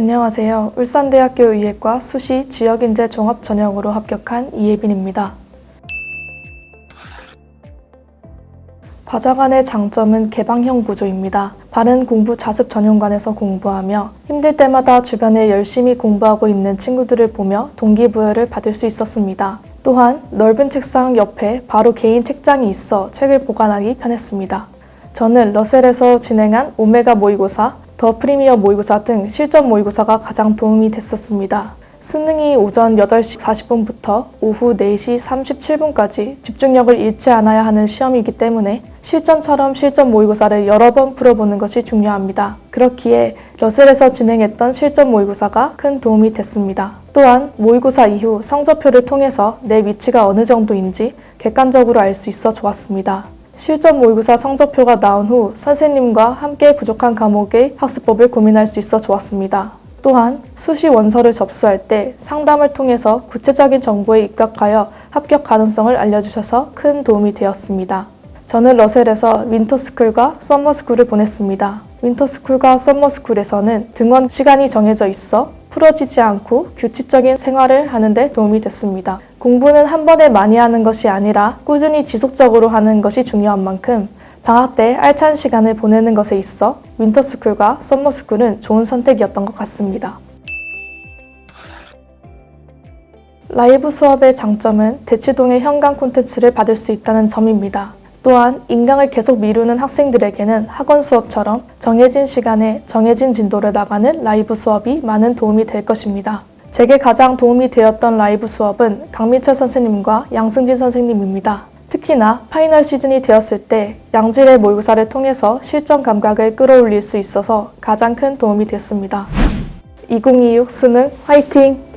안녕하세요. 울산대학교 의예과 수시 지역인재 종합 전형으로 합격한 이예빈입니다. 바자관의 장점은 개방형 구조입니다. 바른 공부 자습 전용관에서 공부하며 힘들 때마다 주변에 열심히 공부하고 있는 친구들을 보며 동기부여를 받을 수 있었습니다. 또한 넓은 책상 옆에 바로 개인 책장이 있어 책을 보관하기 편했습니다. 저는 러셀에서 진행한 오메가 모의고사, 더 프리미어 모의고사 등 실전 모의고사가 가장 도움이 됐었습니다. 수능이 오전 8시 40분부터 오후 4시 37분까지 집중력을 잃지 않아야 하는 시험이기 때문에 실전처럼 실전 모의고사를 여러 번 풀어보는 것이 중요합니다. 그렇기에 러셀에서 진행했던 실전 모의고사가 큰 도움이 됐습니다. 또한 모의고사 이후 성적표를 통해서 내 위치가 어느 정도인지 객관적으로 알 수 있어 좋았습니다. 실전 모의고사 성적표가 나온 후 선생님과 함께 부족한 과목의 학습법을 고민할 수 있어 좋았습니다. 또한 수시 원서를 접수할 때 상담을 통해서 구체적인 정보에 입각하여 합격 가능성을 알려주셔서 큰 도움이 되었습니다. 저는 러셀에서 윈터스쿨과 썸머스쿨을 보냈습니다. 윈터스쿨과 썸머스쿨에서는 등원 시간이 정해져 있어 풀어지지 않고 규칙적인 생활을 하는데 도움이 됐습니다. 공부는 한 번에 많이 하는 것이 아니라 꾸준히 지속적으로 하는 것이 중요한 만큼 방학 때 알찬 시간을 보내는 것에 있어 윈터스쿨과 썸머스쿨은 좋은 선택이었던 것 같습니다. 라이브 수업의 장점은 대치동의 현강 콘텐츠를 받을 수 있다는 점입니다. 또한 인강을 계속 미루는 학생들에게는 학원 수업처럼 정해진 시간에 정해진 진도를 나가는 라이브 수업이 많은 도움이 될 것입니다. 제게 가장 도움이 되었던 라이브 수업은 강민철 선생님과 양승진 선생님입니다. 특히나 파이널 시즌이 되었을 때 양질의 모의고사를 통해서 실전 감각을 끌어올릴 수 있어서 가장 큰 도움이 됐습니다. 2026 수능 화이팅!